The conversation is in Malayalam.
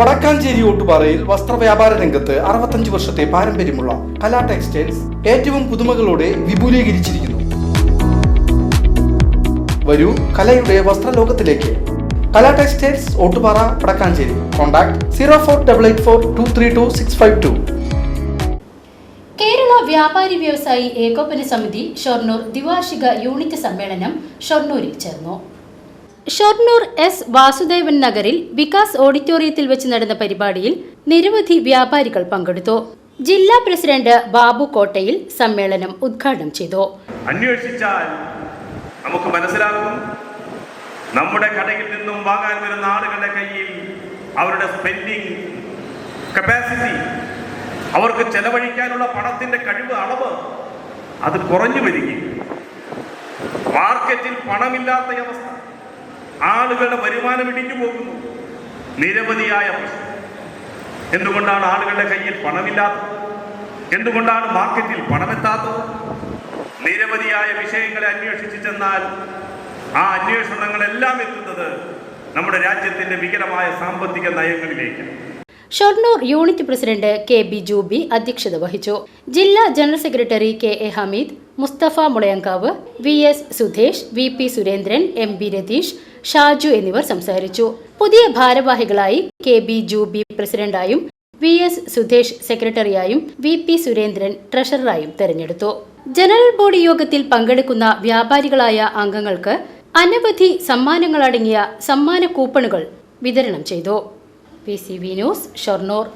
വടക്കാഞ്ചേരി ഓട്ടുപാറയിൽ വസ്ത്രവ്യാപാര രംഗത്ത് അറുപത്തഞ്ച് വർഷത്തെ പാരമ്പര്യമുള്ള കലാ ടെക്സ്റ്റൈൽസ് ഏറ്റവും പുതുമകളോടെ വിപുലീകരിച്ചിരിക്കുന്നു. വരൂ കലയുടെ വസ്ത്രലോകത്തിലേക്ക്. Kala textiles Ottupara Vadakkanchery. Contact zero four double eight four two three two six five two. Kerala വ്യാപാരി വ്യവസായി ഏകോപന സമിതി ഷൊർണൂർ ദ്വിവാർഷിക യൂണിറ്റ് സമ്മേളനം ഷൊർണൂരിൽ ചേർന്നു. ഷൊർണൂർ എസ് വാസുദേവൻ നഗറിൽ വികാസ് ഓഡിറ്റോറിയത്തിൽ വെച്ച് നടന്ന പരിപാടിയിൽ നിരവധി വ്യാപാരികൾ പങ്കെടുത്തു. ജില്ലാ പ്രസിഡന്റ് ബാബു കോട്ടയിൽ സമ്മേളനം ഉദ്ഘാടനം ചെയ്തു. അന്വേഷിച്ചാൽ നമുക്ക് മനസ്സിലാകും. നമ്മുടെ കടയിൽ നിന്നും വാങ്ങാൻ വരുന്ന ആളുകളുടെ കയ്യിൽ അവരുടെ സ്പെൻഡിങ് കപ്പാസിറ്റി അവർക്ക് ചെലവഴിക്കാനുള്ള പണത്തിന്റെ കഴിവ് അളവ് അത് കുറഞ്ഞു വരികയും മാർക്കറ്റിൽ പണമില്ലാത്ത അവസ്ഥ. ആളുകളുടെ വരുമാനം ഇടിഞ്ഞു പോകുന്നു. നിരവധിയായ പ്രശ്നം. എന്തുകൊണ്ടാണ് ആളുകളുടെ കയ്യിൽ പണമില്ലാത്തത്? എന്തുകൊണ്ടാണ് മാർക്കറ്റിൽ പണമെത്താത്തത്? നിരവധിയായ വിഷയങ്ങളെ അന്വേഷിച്ചു ചെന്നാൽ ആ അന്വേഷണങ്ങളെല്ലാം എത്തുന്നത് നമ്മുടെ രാജ്യത്തിന്റെ വികലമായ സാമ്പത്തിക നയങ്ങളിലേക്കാണ്. Shoranur unit president K B Jubi അധ്യക്ഷത വഹിച്ചു. ജില്ലാ general secretary K A Hameed Musthafa Mulayankavu V S Sudhesh V P Surendran M B Ratheesh Shaju എന്നിവർ സംസാരിച്ചു. പുതിയ ഭാരവാഹികളായി കെ ബി ജൂബി പ്രസിഡന്റായും വി എസ് സുധേഷ് സെക്രട്ടറിയായും വി പി സുരേന്ദ്രൻ ട്രഷററായും തെരഞ്ഞെടുത്തു. ജനറൽ ബോഡി യോഗത്തിൽ പങ്കെടുക്കുന്ന വ്യാപാരികളായ അംഗങ്ങൾക്ക് അനവധി സമ്മാനങ്ങളടങ്ങിയ സമ്മാന കൂപ്പണുകൾ വിതരണം ചെയ്തു. P C V news Shoranur